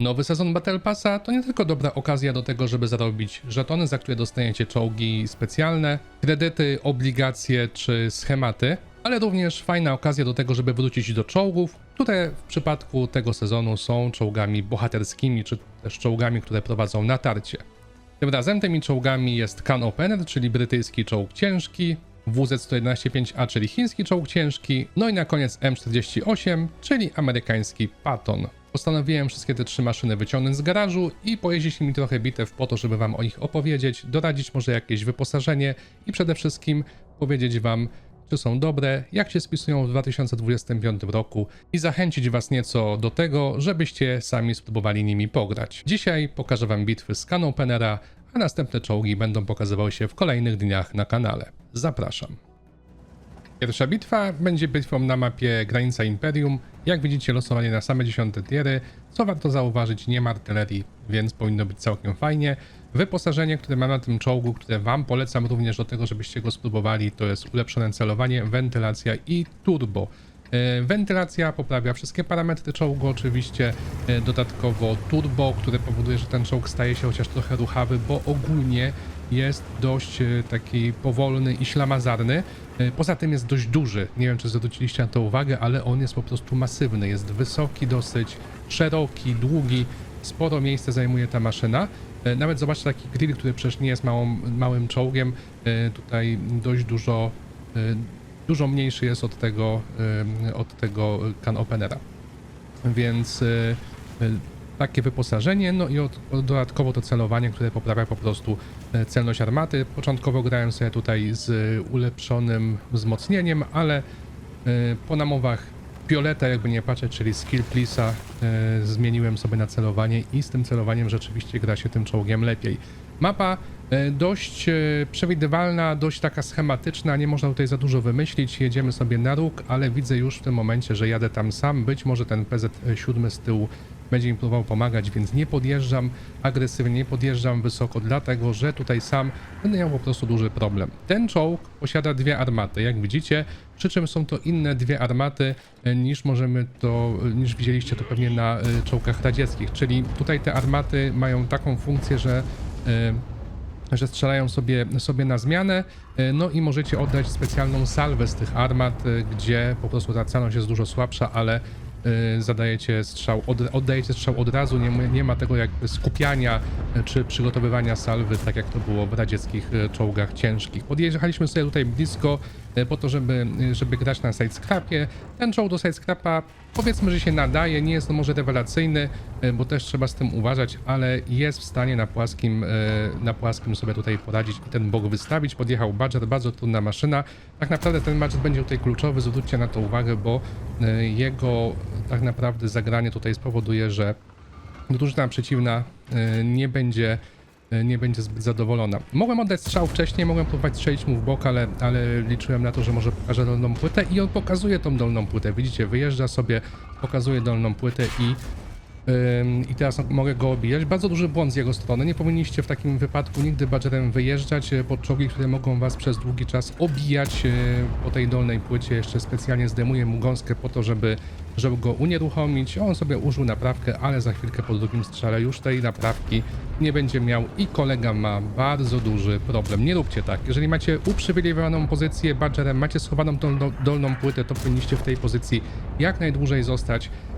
Nowy sezon Battle Passa to nie tylko dobra okazja do tego, żeby zarobić żetony, za które dostajecie czołgi specjalne, kredyty, obligacje czy schematy, ale również fajna okazja do tego, żeby wrócić do czołgów, które w przypadku tego sezonu są czołgami bohaterskimi, czy też czołgami, które prowadzą natarcie. Tym razem tymi czołgami jest Can Opener, czyli brytyjski czołg ciężki, WZ-115-5A, czyli chiński czołg ciężki, no i na koniec M48, czyli amerykański Patton. Postanowiłem wszystkie te trzy maszyny wyciągnąć z garażu i pojeździć nimi trochę bitew po to, żeby wam o nich opowiedzieć, doradzić może jakieś wyposażenie i przede wszystkim powiedzieć wam, czy są dobre, jak się spisują w 2025 roku i zachęcić Was nieco do tego, żebyście sami spróbowali nimi pograć. Dzisiaj pokażę Wam bitwy z Canon Penera, a następne czołgi będą pokazywały się w kolejnych dniach na kanale. Zapraszam. Pierwsza bitwa będzie bitwą na mapie Granica Imperium. Jak widzicie, losowanie na same 10 tiery. Co warto zauważyć, nie ma artylerii, więc powinno być całkiem fajnie. Wyposażenie, które mam na tym czołgu, które Wam polecam również do tego, żebyście go spróbowali, to jest ulepszone celowanie, wentylacja i turbo. E, Wentylacja poprawia wszystkie parametry czołgu, oczywiście e, dodatkowo turbo, które powoduje, że ten czołg staje się chociaż trochę ruchawy, bo ogólnie jest dość e, taki powolny i ślamazarny. Poza tym jest dość duży. Nie wiem, czy zwróciliście na to uwagę, ale on jest po prostu masywny. Jest wysoki dosyć, szeroki, długi. Sporo miejsca zajmuje ta maszyna. Nawet zobaczcie taki grill, który przecież nie jest małą, małym czołgiem. Tutaj dość dużo, dużo mniejszy jest od tego, od tego can openera. Więc e, e, takie wyposażenie, no i od, od dodatkowo to celowanie, które poprawia po prostu e, celność armaty. Początkowo grałem sobie tutaj z ulepszonym wzmocnieniem, ale po namowach Pioleta, jakby nie patrzeć, czyli skill plisa, zmieniłem sobie na celowanie i z tym celowaniem rzeczywiście gra się tym czołgiem lepiej. Mapa dość e, przewidywalna, dość taka schematyczna, nie można tutaj za dużo wymyślić, jedziemy sobie na róg, ale widzę już w tym momencie, że jadę tam sam, być może ten PZ-7 z tyłu będzie mi próbował pomagać, więc nie podjeżdżam agresywnie, nie podjeżdżam wysoko, dlatego że tutaj sam będę miał po prostu duży problem. Ten czołg posiada dwie armaty, jak widzicie, przy czym są to inne dwie armaty e, niż możemy to, niż widzieliście to pewnie na e, czołgach radzieckich, czyli tutaj te armaty mają taką funkcję, że e, że strzelają sobie, sobie na zmianę, e, no i możecie oddać specjalną salwę z tych armat, e, gdzie po prostu ta celność jest dużo słabsza, ale e, zadajecie strzał, od, oddajecie strzał od razu, nie, nie ma tego jakby skupiania czy przygotowywania salwy, tak jak to było w radzieckich czołgach ciężkich. Podjechaliśmy sobie tutaj blisko po to, żeby, żeby grać na sidescrapie. Ten czołg do sidescrapa powiedzmy, że się nadaje, nie jest to może rewelacyjny, e, bo też trzeba z tym uważać, ale jest w stanie na płaskim, e, na płaskim sobie tutaj poradzić i ten bok wystawić. Podjechał Badger, bardzo trudna maszyna. Tak naprawdę ten Badger będzie tutaj kluczowy, zwróćcie na to uwagę, bo e, jego tak naprawdę zagranie tutaj spowoduje, że drużyna przeciwna e, nie będzie e, nie będzie zbyt zadowolona. Mogłem oddać strzał wcześniej, mogłem próbować strzelić mu w bok, ale, ale liczyłem na to, że może pokaże dolną płytę i on pokazuje tą dolną płytę. Widzicie, wyjeżdża sobie, pokazuje dolną płytę i I teraz mogę go obijać. Bardzo duży błąd z jego strony. Nie powinniście w takim wypadku nigdy badgerem wyjeżdżać e, pod czołgi, które mogą was przez długi czas obijać e, po tej dolnej płycie. Jeszcze specjalnie zdejmuję mu gąskę po to, żeby, żeby go unieruchomić. On sobie użył naprawkę, ale za chwilkę po drugim strzale już tej naprawki nie będzie miał i kolega ma bardzo duży problem. Nie róbcie tak. Jeżeli macie uprzywilejowaną pozycję badgerem, macie schowaną tą do- dolną płytę, to powinniście w tej pozycji jak najdłużej zostać e,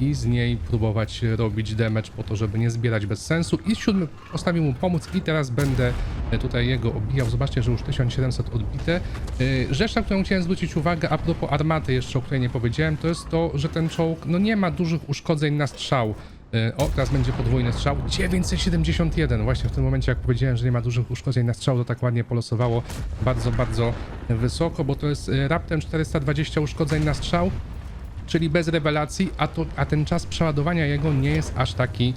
i z niej próbować robić damage po to, żeby nie zbierać bez sensu. I siódmy postawił mu pomóc i teraz będę tutaj jego obijał. Zobaczcie, że już 1700 odbite. E, Rzecz, na którą chciałem zwrócić uwagę a propos armaty jeszcze, o której nie powiedziałem, to jest to, że ten czołg no nie ma dużych uszkodzeń na strzał. E, O, teraz będzie podwójny strzał. 971. Właśnie w tym momencie, jak powiedziałem, że nie ma dużych uszkodzeń na strzał, to tak ładnie polosowało bardzo, bardzo wysoko, bo to jest e, raptem 420 uszkodzeń na strzał czyli bez rewelacji, a, to, a ten czas przeładowania jego nie jest aż taki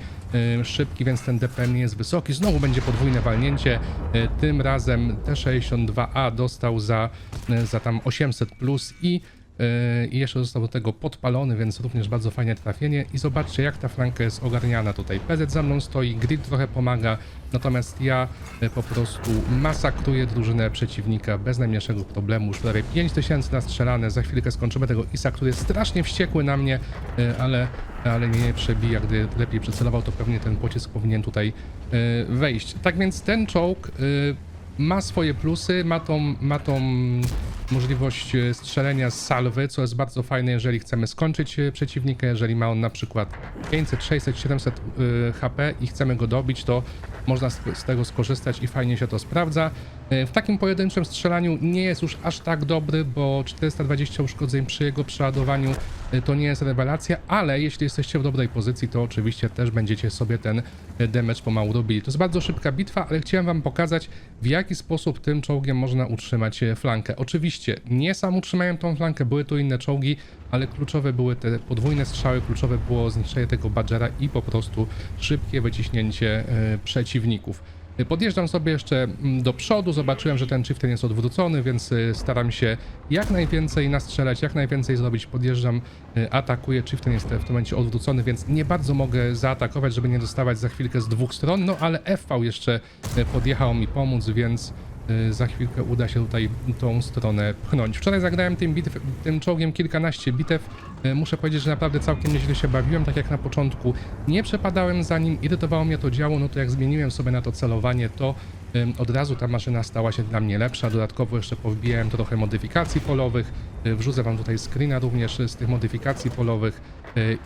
y, szybki, więc ten DPM nie jest wysoki. Znowu będzie podwójne walnięcie. Y, tym razem T62A dostał za, y, za tam 800 plus i I jeszcze został do tego podpalony, więc również bardzo fajne trafienie. I zobaczcie, jak ta flanka jest ogarniana tutaj. PZ za mną stoi, Grid trochę pomaga, natomiast ja yy, po prostu masakruję drużynę przeciwnika bez najmniejszego problemu. Już prawie 5000 nastrzelane, za chwilkę skończymy tego Isa, który jest strasznie wściekły na mnie, yy, ale, ale nie przebija. Gdy lepiej przycelował, to pewnie ten pocisk powinien tutaj yy, wejść. Tak więc ten czołg yy, ma swoje plusy, ma tą, ma tą możliwość e, strzelenia z salwy, co jest bardzo fajne, jeżeli chcemy skończyć e, przeciwnika. Jeżeli ma on na przykład 500, 600, 700 y, HP i chcemy go dobić, to można z, tego skorzystać i fajnie się to sprawdza. E, W takim pojedynczym strzelaniu nie jest już aż tak dobry, bo 420 uszkodzeń przy jego przeładowaniu to nie jest rewelacja, ale jeśli jesteście w dobrej pozycji, to oczywiście też będziecie sobie ten damage pomału robili. To jest bardzo szybka bitwa, ale chciałem wam pokazać, w jaki sposób tym czołgiem można utrzymać flankę. Oczywiście nie sam utrzymałem tą flankę, były tu inne czołgi, ale kluczowe były te podwójne strzały, kluczowe było zniszczenie tego Badgera i po prostu szybkie wyciśnięcie e, przeciwników. E, Podjeżdżam sobie jeszcze mm, do przodu, zobaczyłem, że ten chieftain jest odwrócony, więc e, staram się jak najwięcej nastrzelać, jak najwięcej zrobić. Podjeżdżam, atakuję, chieftain jest w tym momencie odwrócony, więc nie bardzo mogę zaatakować, żeby nie dostawać za chwilkę z dwóch stron, no ale FV jeszcze podjechał mi pomóc, więc za chwilkę uda się tutaj tą stronę pchnąć. Wczoraj zagrałem tym, bitw, tym czołgiem kilkanaście bitew. E, Muszę powiedzieć, że naprawdę całkiem nieźle się bawiłem, tak jak na początku. Nie przepadałem za nim, irytowało mnie to działo, no to jak zmieniłem sobie na to celowanie, to em, od razu ta maszyna stała się dla mnie lepsza. Dodatkowo jeszcze powbijałem trochę modyfikacji polowych. Wrzucę wam tutaj screena również z tych modyfikacji polowych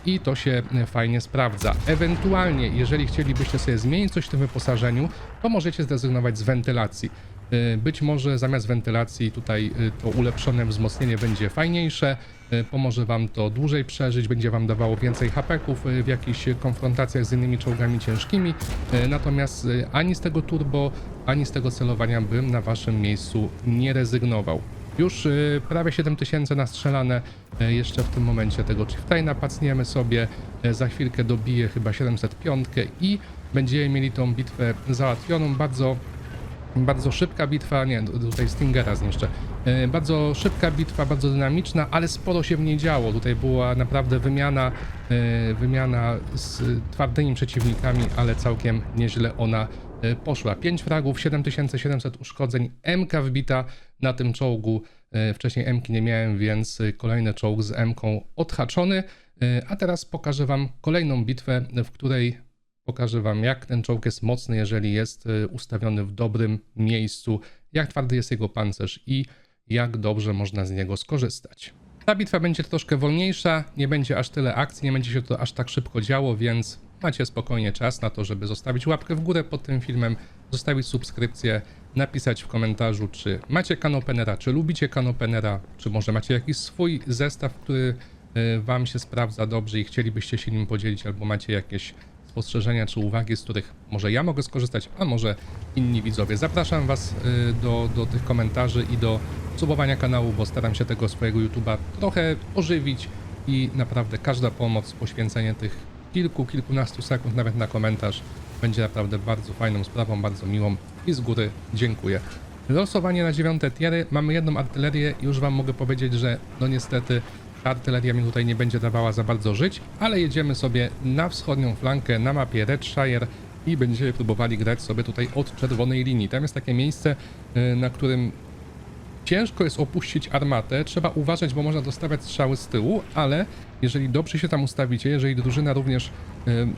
i to się fajnie sprawdza. Ewentualnie, jeżeli chcielibyście sobie zmienić coś w tym wyposażeniu, to możecie zrezygnować z wentylacji. E, Być może zamiast wentylacji tutaj e, to ulepszone wzmocnienie będzie fajniejsze, e, pomoże Wam to dłużej przeżyć, będzie Wam dawało więcej hapeków w jakichś konfrontacjach z innymi czołgami ciężkimi, natomiast ani z tego turbo, ani z tego celowania bym na Waszym miejscu nie rezygnował. Już prawie 7000 nastrzelane, jeszcze w tym momencie tego Chieftaina pacniemy sobie, za chwilkę dobiję chyba 705 i będziemy mieli tą bitwę załatwioną, bardzo bardzo szybka bitwa, nie, tutaj Stingera zniszczę. E, Bardzo szybka bitwa, bardzo dynamiczna, ale sporo się w niej działo. Tutaj była naprawdę wymiana, e, wymiana z twardymi przeciwnikami, ale całkiem nieźle ona e, poszła. 5 fragów, 7700 uszkodzeń, MK wbita na tym czołgu. Wcześniej MK nie miałem, więc kolejny czołg z MK odhaczony. A teraz pokażę Wam kolejną bitwę, w której Pokażę Wam, jak ten czołg jest mocny, jeżeli jest y, ustawiony w dobrym miejscu, jak twardy jest jego pancerz i jak dobrze można z niego skorzystać. Ta bitwa będzie troszkę wolniejsza, nie będzie aż tyle akcji, nie będzie się to aż tak szybko działo, więc macie spokojnie czas na to, żeby zostawić łapkę w górę pod tym filmem, zostawić subskrypcję, napisać w komentarzu, czy macie kanopenera, czy lubicie kanopenera, czy może macie jakiś swój zestaw, który y, Wam się sprawdza dobrze i chcielibyście się nim podzielić, albo macie jakieś spostrzeżenia czy uwagi, z których może ja mogę skorzystać, a może inni widzowie. Zapraszam Was y, do, do tych komentarzy i do subowania kanału, bo staram się tego swojego YouTube'a trochę ożywić i naprawdę każda pomoc, poświęcenie tych kilku, kilkunastu sekund nawet na komentarz będzie naprawdę bardzo fajną sprawą, bardzo miłą i z góry dziękuję. Losowanie na dziewiąte tiery. Mamy jedną artylerię i już Wam mogę powiedzieć, że no niestety artyleria mi tutaj nie będzie dawała za bardzo żyć, ale jedziemy sobie na wschodnią flankę na mapie Redshire i będziemy próbowali grać sobie tutaj od czerwonej linii. Tam jest takie miejsce, y, na którym ciężko jest opuścić armatę. Trzeba uważać, bo można dostawać strzały z tyłu, ale jeżeli dobrze się tam ustawicie, jeżeli drużyna również y,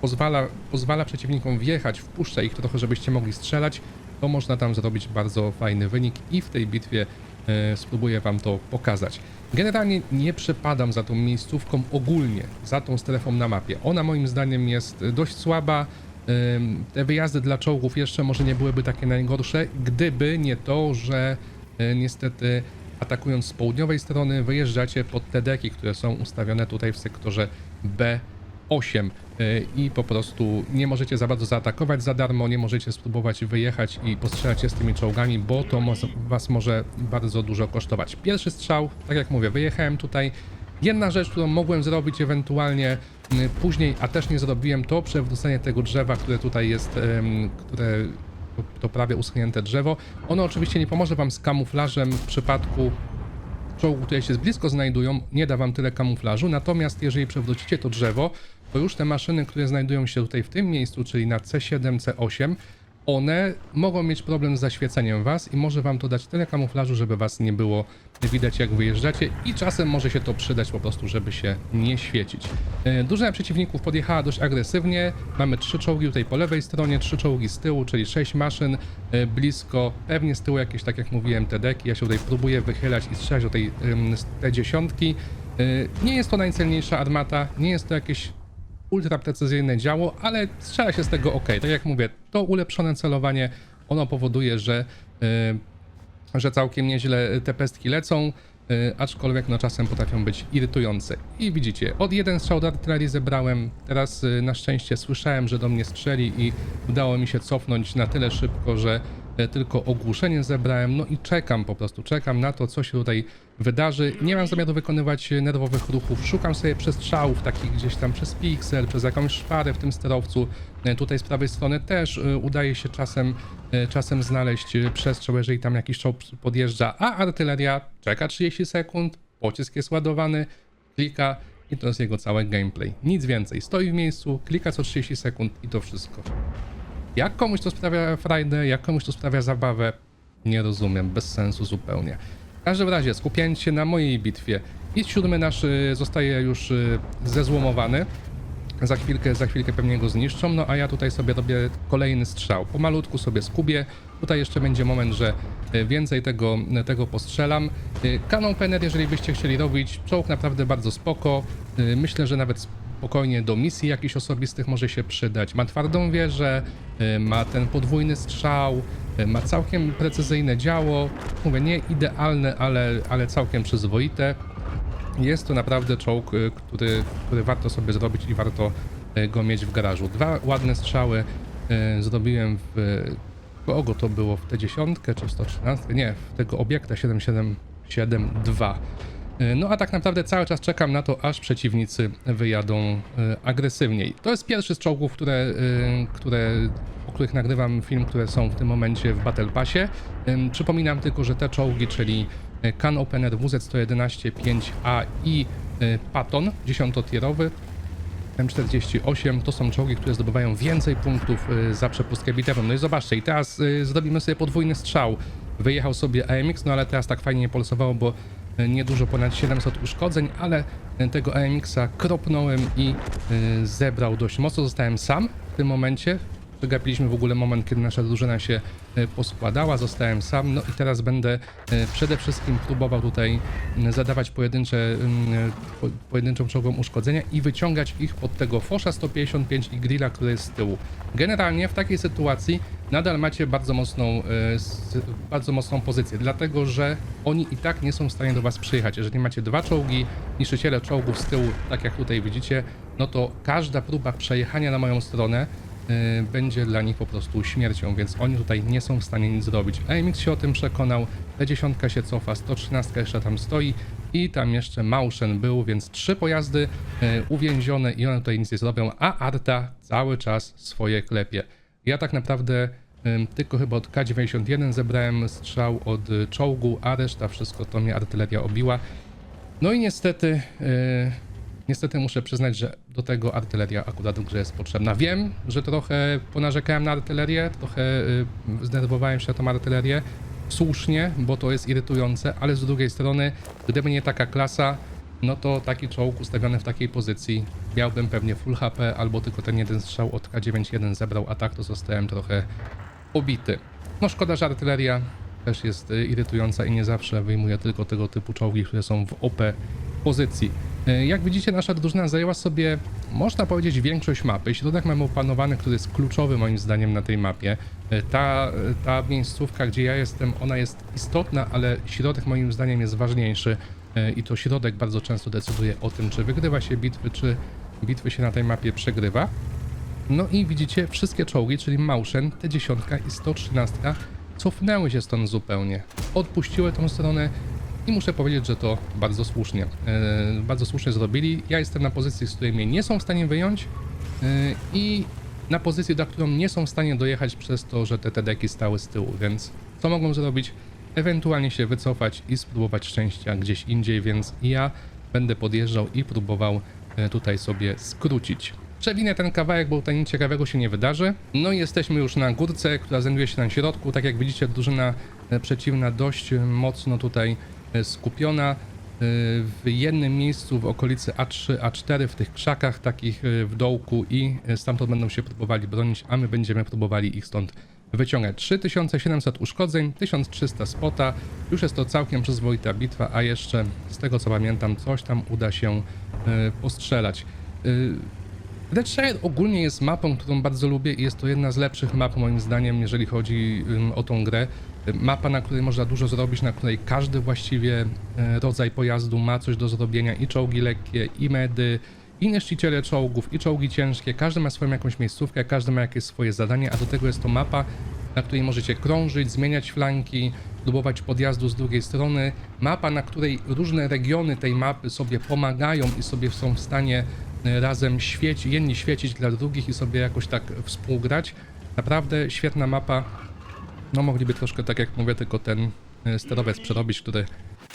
pozwala, pozwala przeciwnikom wjechać, wpuszcza ich trochę, żebyście mogli strzelać, to można tam zrobić bardzo fajny wynik i w tej bitwie spróbuję Wam to pokazać. Generalnie nie przepadam za tą miejscówką ogólnie, za tą strefą na mapie. Ona moim zdaniem jest dość słaba. Ym, Te wyjazdy dla czołgów jeszcze może nie byłyby takie najgorsze, gdyby nie to, że e, niestety atakując z południowej strony wyjeżdżacie pod te deki, które są ustawione tutaj w sektorze B 8 y, i po prostu nie możecie za bardzo zaatakować za darmo, nie możecie spróbować wyjechać i postrzelać się z tymi czołgami, bo to was może bardzo dużo kosztować. Pierwszy strzał, tak jak mówię, wyjechałem tutaj. Jedna rzecz, którą mogłem zrobić ewentualnie później, a też nie zrobiłem, to przewrócenie tego drzewa, które tutaj jest, które to- prawie uschnięte drzewo. Ono oczywiście nie pomoże wam z kamuflażem w przypadku czołgów, które się blisko znajdują, nie da wam tyle kamuflażu, natomiast jeżeli przewrócicie to drzewo, to już te maszyny, które znajdują się tutaj w tym miejscu, czyli na C7, C8, one mogą mieć problem z zaświeceniem was i może wam to dać tyle kamuflażu, żeby was nie było widać jak wyjeżdżacie i czasem może się to przydać po prostu, żeby się nie świecić. E, Drużyna przeciwników podjechała dość agresywnie. Mamy trzy czołgi tutaj po lewej stronie, trzy czołgi z tyłu, czyli sześć maszyn e, blisko. Pewnie z tyłu jakieś, tak jak mówiłem, te deki. Ja się tutaj próbuję wychylać i strzelać do tej te dziesiątki. E, Nie jest to najcelniejsza armata, nie jest to jakieś ultra precyzyjne działo, ale strzela się z tego ok. Tak jak mówię, to ulepszone celowanie, ono powoduje, że, yy, że całkiem nieźle te pestki lecą, yy, aczkolwiek no czasem potrafią być irytujące. I widzicie, od jeden strzał do artylerii zebrałem, teraz yy, na szczęście słyszałem, że do mnie strzeli i udało mi się cofnąć na tyle szybko, że e, tylko ogłuszenie zebrałem, no i czekam po prostu, czekam na to, co się tutaj wydarzy. Nie mam zamiaru wykonywać e, nerwowych ruchów, szukam sobie przestrzałów takich gdzieś tam przez piksel, przez jakąś szparę w tym sterowcu. E, Tutaj z prawej strony też e, udaje się czasem, e, czasem znaleźć e, przestrzał, jeżeli tam jakiś czołg podjeżdża, a artyleria czeka 30 sekund, pocisk jest ładowany, klika i to jest jego cały gameplay. Nic więcej, stoi w miejscu, klika co 30 sekund i to wszystko. Jak komuś to sprawia frajdę, jak komuś to sprawia zabawę, nie rozumiem, bez sensu zupełnie. W każdym razie, skupiając się na mojej bitwie, i siódmy nasz y, zostaje już y, zezłomowany. Za chwilkę, za chwilkę pewnie go zniszczą, no a ja tutaj sobie robię kolejny strzał. Pomalutku sobie skubię. Tutaj jeszcze będzie moment, że y, więcej tego, tego postrzelam. Kanon Penner, jeżeli byście chcieli robić, czołg naprawdę bardzo spoko. Myślę, że nawet spokojnie do misji jakichś osobistych może się przydać. Ma twardą wieżę, y, ma ten podwójny strzał, y, ma całkiem precyzyjne działo. Mówię, nie idealne, ale, ale całkiem przyzwoite. Jest to naprawdę czołg, y, który, który warto sobie zrobić i warto go mieć w garażu. Dwa ładne strzały zrobiłem w. Kogo to było? W T10 czy w 113? Nie, w tego obiekta 7772. Y, No a tak naprawdę cały czas czekam na to, aż przeciwnicy wyjadą y, agresywniej. To jest pierwszy z czołgów, które, y, które, o których nagrywam film, które są w tym momencie w Battle Passie. Przypominam tylko, że te czołgi, czyli Can Opener WZ-111 5A i Patton 10-tierowy M48 to są czołgi, które zdobywają więcej punktów za przepustkę bitewą. No i zobaczcie, i teraz zrobimy sobie podwójny strzał. Wyjechał sobie AMX, no ale teraz tak fajnie nie pulsowało, bo niedużo ponad 700 uszkodzeń, ale tego AMX-a kropnąłem i y, zebrał dość mocno. Zostałem sam w tym momencie. Przegapiliśmy w ogóle moment, kiedy nasza drużyna się e, poskładała, zostałem sam, no i teraz będę e, przede wszystkim próbował tutaj zadawać pojedyncze, pojedynczą czołgom uszkodzenia i wyciągać ich pod tego Fosza 155 i Grilla, który jest z tyłu. Generalnie w takiej sytuacji nadal macie bardzo mocną, e, bardzo mocną pozycję, dlatego że oni i tak nie są w stanie do was przyjechać. Jeżeli macie dwa czołgi, niszczyciele czołgów z tyłu, tak jak tutaj widzicie, no to każda próba przejechania na moją stronę y, będzie dla nich po prostu śmiercią, więc oni tutaj nie są w stanie nic zrobić. AMX się o tym przekonał, T10 się cofa, 113 jeszcze tam stoi i tam jeszcze Mauschen był, więc trzy pojazdy y, uwięzione i one tutaj nic nie zrobią, a Arta cały czas swoje klepie. Ja tak naprawdę tylko chyba od K91 zebrałem strzał od y, czołgu, a reszta wszystko to mnie artyleria obiła. No i niestety, yy, niestety muszę przyznać, że do tego artyleria akurat w grze jest potrzebna. Wiem, że trochę ponarzekałem na artylerię, trochę yy, zdenerwowałem się na tą artylerię. Słusznie, bo to jest irytujące, ale z drugiej strony, gdyby nie taka klasa, no to taki czołg ustawiony w takiej pozycji miałbym pewnie full HP albo tylko ten jeden strzał od K91 zebrał, a tak to zostałem trochę pobity. No szkoda, że artyleria też jest y, irytująca i nie zawsze wyjmuje tylko tego typu czołgi, które są w OP pozycji. Y, Jak widzicie, nasza drużyna zajęła sobie, można powiedzieć, większość mapy. Środek mamy opanowany, który jest kluczowy moim zdaniem na tej mapie. Y, Ta, ta miejscówka, gdzie ja jestem, ona jest istotna, ale środek moim zdaniem jest ważniejszy. I to środek bardzo często decyduje o tym, czy wygrywa się bitwy, czy bitwy się na tej mapie przegrywa. No i widzicie, wszystkie czołgi, czyli Mauschen, T10 i 113 cofnęły się stąd zupełnie. Odpuściły tą stronę i muszę powiedzieć, że to bardzo słusznie. E, bardzo słusznie zrobili. Ja jestem na pozycji, z której mnie nie są w stanie wyjąć e, i na pozycji, do którą nie są w stanie dojechać przez to, że te TDK stały z tyłu, więc co mogą zrobić? ewentualnie się wycofać i spróbować szczęścia gdzieś indziej, więc ja będę podjeżdżał i próbował e, tutaj sobie skrócić. Przewinę ten kawałek, bo tutaj nic ciekawego się nie wydarzy. No i jesteśmy już na górce, która znajduje się na środku. Tak jak widzicie, drużyna e, przeciwna dość e, mocno tutaj e, skupiona. W jednym miejscu w okolicy A3, A4, w tych krzakach takich w dołku i stamtąd będą się próbowali bronić, a my będziemy próbowali ich stąd wyciągać. 3700 uszkodzeń, 1300 spota. Już jest to całkiem przyzwoita bitwa, a jeszcze z tego co pamiętam, coś tam uda się postrzelać. E, Deadshire ogólnie jest mapą, którą bardzo lubię i jest to jedna z lepszych map moim zdaniem, jeżeli chodzi o tą grę. Mapa, na której można dużo zrobić, na której każdy właściwie e, rodzaj pojazdu ma coś do zrobienia i czołgi lekkie, i medy, i niszczyciele czołgów, i czołgi ciężkie. Każdy ma swoją jakąś miejscówkę, każdy ma jakieś swoje zadanie, a do tego jest to mapa, na której możecie krążyć, zmieniać flanki, próbować podjazdu z drugiej strony. Mapa, na której różne regiony tej mapy sobie pomagają i sobie są w stanie razem świecić, jedni świecić dla drugich i sobie jakoś tak współgrać. Naprawdę świetna mapa. No mogliby troszkę, tak jak mówię, tylko ten e, sterowiec przerobić, który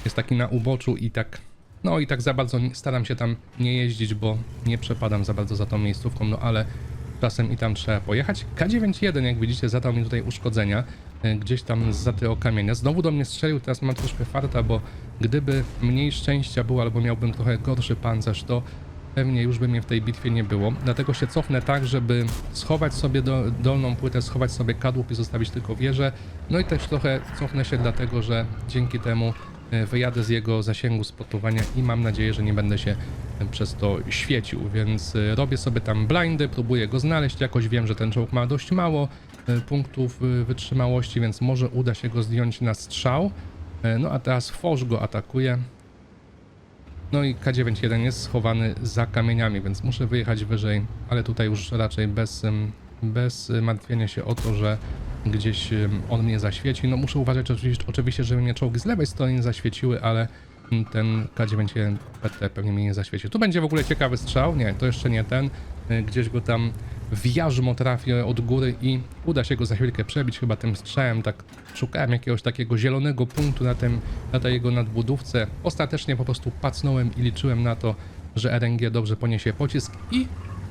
jest taki na uboczu i tak... No i tak za bardzo staram się tam nie jeździć, bo nie przepadam za bardzo za tą miejscówką, no ale czasem i tam trzeba pojechać. K91, jak widzicie, zadał mi tutaj uszkodzenia e, gdzieś tam za tego kamienia. Znowu do mnie strzelił, teraz mam troszkę farta, bo gdyby mniej szczęścia było, albo miałbym trochę gorszy pancerz, to pewnie już by mnie w tej bitwie nie było. Dlatego się cofnę tak, żeby schować sobie do, dolną płytę, schować sobie kadłub i zostawić tylko wieżę. No i też trochę cofnę się dlatego, że dzięki temu e, wyjadę z jego zasięgu spotowania i mam nadzieję, że nie będę się przez to świecił, więc e, robię sobie tam blindy, próbuję go znaleźć, jakoś wiem, że ten czołg ma dość mało e, punktów wytrzymałości, więc może uda się go zdjąć na strzał. No a teraz Fosz go atakuje. No i K91 jest schowany za kamieniami, więc muszę wyjechać wyżej, ale tutaj już raczej bez, bez martwienia się o to, że gdzieś on mnie zaświeci. No muszę uważać oczywiście, oczywiście żeby mnie czołgi z lewej strony nie zaświeciły, ale ten K91 PT pewnie mnie nie zaświeci. Tu będzie w ogóle ciekawy strzał, nie, to jeszcze nie ten, Y, gdzieś go tam w jarzmo trafię od góry i uda się go za chwilkę przebić chyba tym strzałem, tak szukałem jakiegoś takiego zielonego punktu na, tym, na tej jego nadbudówce. Ostatecznie po prostu pacnąłem i liczyłem na to, że RNG dobrze poniesie pocisk i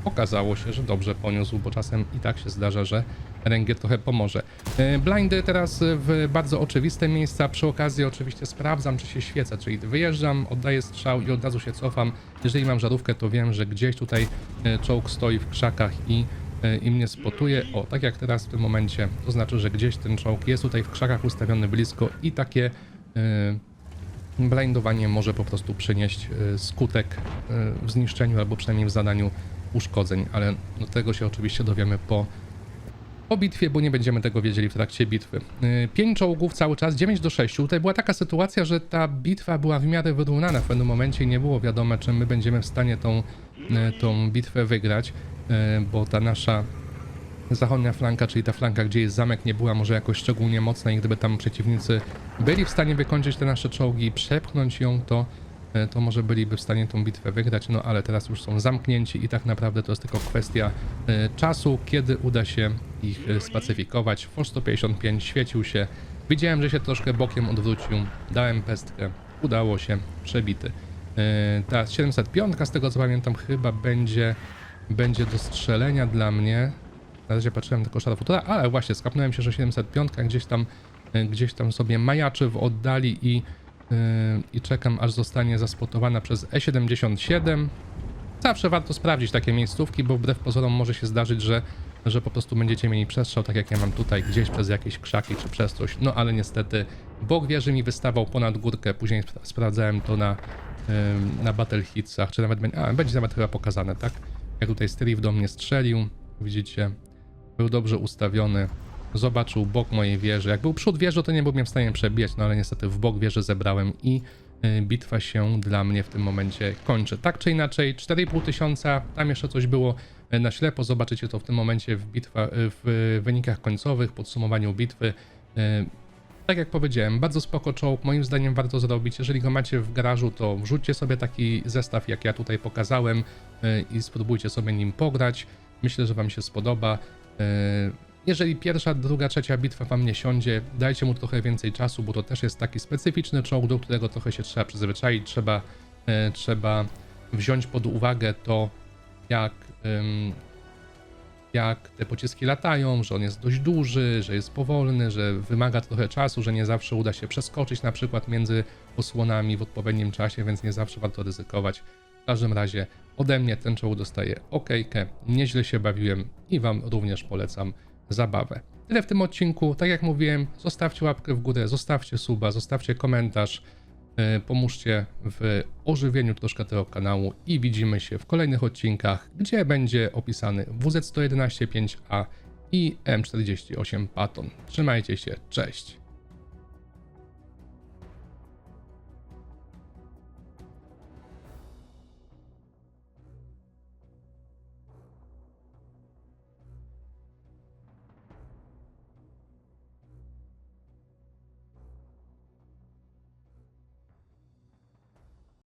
okazało się, że dobrze poniósł, bo czasem i tak się zdarza, że RNG trochę pomoże. E, Blindy teraz w bardzo oczywiste miejsca, przy okazji oczywiście sprawdzam, czy się świecę, czyli wyjeżdżam, oddaję strzał i od razu się cofam. Jeżeli mam żarówkę, to wiem, że gdzieś tutaj e, czołg stoi w krzakach i e, i mnie spotuje. O, tak jak teraz w tym momencie, to znaczy, że gdzieś ten czołg jest tutaj w krzakach ustawiony blisko i takie blindowanie może po prostu przynieść skutek w zniszczeniu albo przynajmniej w zadaniu uszkodzeń, ale tego się oczywiście dowiemy po, po bitwie, bo nie będziemy tego wiedzieli w trakcie bitwy. E, Pięć czołgów cały czas, 9 do 6. Tutaj była taka sytuacja, że ta bitwa była w miarę wyrównana w pewnym momencie i nie było wiadomo, czy my będziemy w stanie tą, e, tą bitwę wygrać, e, bo ta nasza zachodnia flanka, czyli ta flanka, gdzie jest zamek, nie była może jakoś szczególnie mocna i gdyby tam przeciwnicy byli w stanie wykończyć te nasze czołgi i przepchnąć ją, to, to może byliby w stanie tą bitwę wygrać, no ale teraz już są zamknięci i tak naprawdę to jest tylko kwestia e, czasu, kiedy uda się ich e, spacyfikować. Force 155 świecił się, widziałem, że się troszkę bokiem odwrócił, dałem pestkę, udało się, przebity. E, Ta 705, z tego co pamiętam, chyba będzie, będzie do strzelenia dla mnie. Na razie patrzyłem tylko szara futura, ale właśnie skapnąłem się, że 705 gdzieś tam, e, gdzieś tam sobie majaczy w oddali i, i czekam aż zostanie zaspotowana przez E77. Zawsze warto sprawdzić takie miejscówki, bo wbrew pozorom może się zdarzyć, że, że po prostu będziecie mieli przestrzał, tak jak ja mam tutaj, gdzieś przez jakieś krzaki czy przez coś. No ale niestety bok wieży mi wystawał ponad górkę, później spra- sprawdzałem to na, ym, na Battle Hitsach, czy nawet a, będzie nawet chyba pokazane, tak? Jak tutaj Steve do mnie strzelił, widzicie, był dobrze ustawiony, zobaczył bok mojej wieży. Jak był przód wieży, to nie byłbym w stanie przebijać, no ale niestety w bok wieży zebrałem i y, bitwa się dla mnie w tym momencie kończy. Tak czy inaczej, 4,5 tysiąca, tam jeszcze coś było y, na ślepo, zobaczycie to w tym momencie w, bitwa, y, w wynikach końcowych, podsumowaniu bitwy. Tak jak powiedziałem, bardzo spoko czołg, moim zdaniem warto zrobić. Jeżeli go macie w garażu, to wrzućcie sobie taki zestaw, jak ja tutaj pokazałem i spróbujcie sobie nim pograć. Myślę, że Wam się spodoba. Jeżeli pierwsza, druga, trzecia bitwa wam nie siądzie, dajcie mu trochę więcej czasu, bo to też jest taki specyficzny czołg, do którego trochę się trzeba przyzwyczaić, trzeba, e, trzeba wziąć pod uwagę to, jak, ym, jak te pociski latają, że on jest dość duży, że jest powolny, że wymaga trochę czasu, że nie zawsze uda się przeskoczyć na przykład między osłonami w odpowiednim czasie, więc nie zawsze warto ryzykować. W każdym razie ode mnie ten czołg dostaje okejkę, nieźle się bawiłem i Wam również polecam zabawę. Tyle w tym odcinku. Tak jak mówiłem, zostawcie łapkę w górę, zostawcie suba, zostawcie komentarz, yy, pomóżcie w ożywieniu troszkę tego kanału i widzimy się w kolejnych odcinkach, gdzie będzie opisany WZ-111 5A i M48 Patton. Trzymajcie się, cześć!